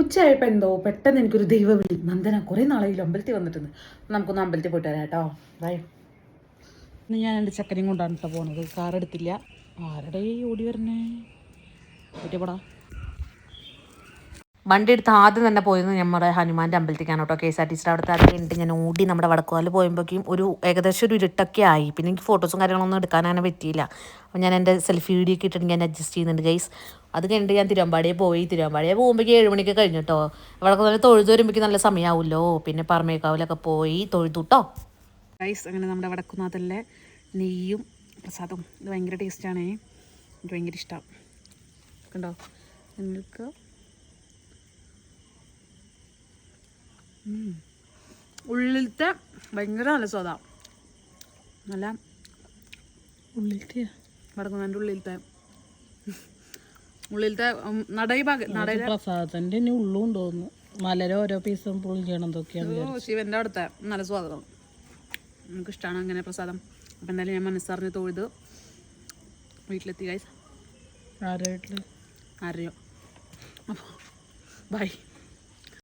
ഉച്ചയായപ്പോൾ എന്തോ പെട്ടെന്ന് എനിക്കൊരു ദൈവവിളി നന്ദന കുറേ നാളായില്ല അമ്പലത്തിൽ വന്നിട്ടുണ്ട് നമുക്കൊന്ന് അമ്പലത്തിൽ പോയിട്ട് വരാം കേട്ടോ. ബൈ. ഇന്ന് ഞാൻ എന്റെ ചക്കരയും കൊണ്ടാണ് കേട്ടോ പോണത്. കാർ എടുത്തില്ല ആരുടെ ഓടി വരണേ? പറ്റിയപ്പോടാ വണ്ടി എടുത്ത് ആദ്യം തന്നെ പോയിരുന്നു നമ്മുടെ ഹനുമാന്റെ അമ്പലത്തേക്കാണ് കേട്ടോ കെ എസ് ആർ ടി സിയുടെ അവിടുത്തെ അത് കഴിഞ്ഞിട്ട് ഞാൻ ഓടി നമ്മുടെ വടക്കുവാൽ പോയപ്പോഴേക്കും ഒരു ഏകദേശം ഒരു ഇരുട്ടൊക്കെ ആയി. പിന്നെ എനിക്ക് ഫോട്ടോസും കാര്യങ്ങളൊന്നും എടുക്കാൻ അങ്ങനെ പറ്റിയില്ല. അപ്പോൾ ഞാൻ എന്റെ സെൽഫി വീഡിയോ ഒക്കെ ഇട്ടിട്ട് ഞാൻ അഡ്ജസ്റ്റ് ചെയ്യുന്നുണ്ട് ഗൈസ് അത് കഴിഞ്ഞിട്ട് ഞാൻ തിരുവമ്പാടിയെ പോയി. തിരുവമ്പാടിയെ പോകുമ്പോഴേക്കും ഏഴ് മണിക്ക് കഴിഞ്ഞു കേട്ടോ വടക്കുവാൽ തൊഴുത് വരുമ്പോഴേക്കും നല്ല സമയമാവുമല്ലോ പിന്നെ പറമേക്കാവിലൊക്കെ പോയി തൊഴുതു കേട്ടോ ഗൈസ് അങ്ങനെ നമ്മുടെ വടക്കുന്നാഥല്ലേ നെയ്യും പ്രസാദവും. ഇത് ഭയങ്കര ടേസ്റ്റാണേ എനിക്ക് ഭയങ്കര ഇഷ്ടമാണ് കണ്ടോ? നിങ്ങൾക്ക് ഉള്ളിലത്തെ ഭയങ്കര നല്ല സ്വാദാണ് നല്ല ഉള്ളിട്ട് വടക്കുന്നാന്റെ ഉള്ളിലത്തെ. ഉള്ളിലത്തെ നടയി ഭാഗം നടയിലെ പ്രസാദത്തിന്റെ ഇനി ഉള്ളും തോന്നുന്നു മലര ഓരോ പീസും പൊളിക്കണം എന്തൊക്കെയാണ് ശിവന്റെ അവിടുത്തെ നല്ല സ്വാദമാണ് നമുക്ക് ഇഷ്ടമാണ് അങ്ങനെ പ്രസാദം. അപ്പം എന്തായാലും ഞാൻ മനസ്സറിഞ്ഞ് തൊഴുത് വീട്ടിലെത്തി ഗൈസ് ആരായിട്ട് അറിയോ? അപ്പോൾ ബൈ